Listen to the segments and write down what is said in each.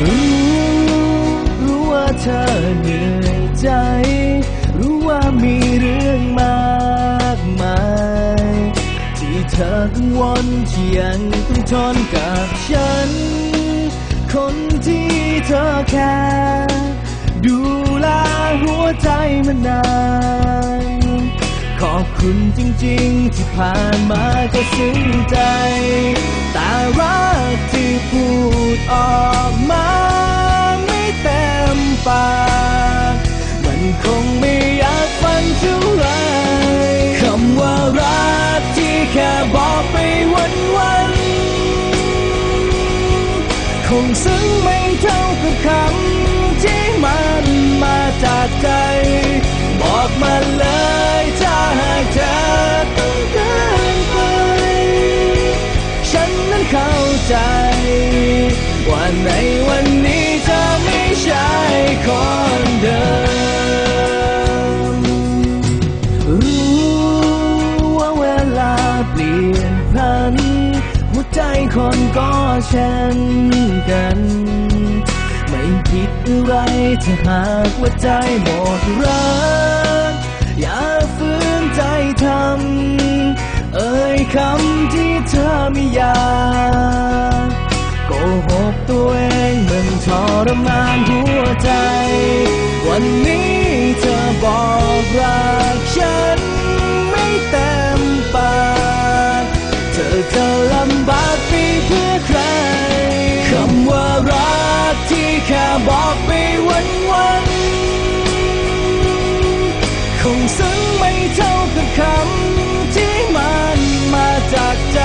รู้รู้ว่าเธอเหนื่อยใจ รู้ว่ามีเรื่องมากมาย ที่เธอกังวลที่ยังต้องทนกับฉัน คนที่เธอแค่ดูแลหัวใจมานานขอบคุณจริงๆ ที่ผ่านมาก็ซึ้งใจ งซึ้งไม่เท่ากับคำที่มันมาจากใจ บอกมาเลยถ้าหากเธอต้องการไป ฉันนั้นเข้าใจ ว่าในวันนี้เธอไม่ใช่คน คนก็เช่นกัน ไม่ผิดอะไรถ้าหากว่าใจหมดรัก อย่าฝืนใจทำ เอ่ยคำที่เธอไม่อยากโกหกตัวเองมันทรมานหัวใจ วันนี้เธอบอกรักฉันไม่เต็มปากเธอ บอกไปวันวันคงซึ้งไม่เท่ากับคำที่มันมาจากใจ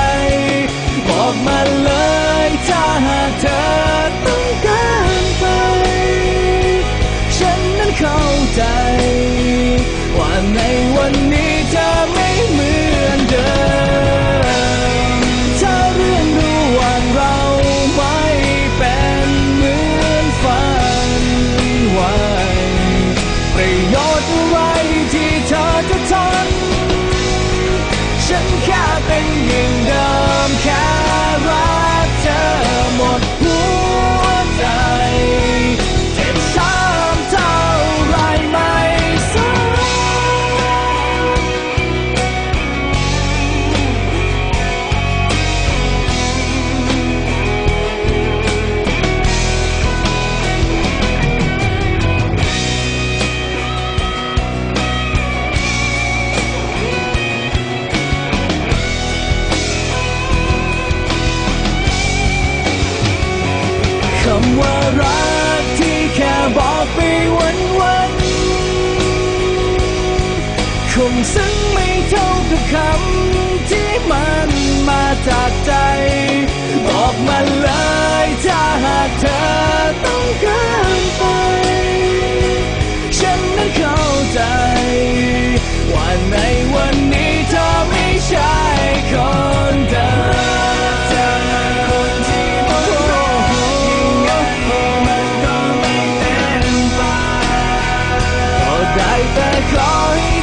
รักที่แค่บอกไปวันวันๆคงซึ้งไม่เท่ากับคำที่มันมาจากใจ บอกมาเลยถ้าหากเธอ มันก็ไ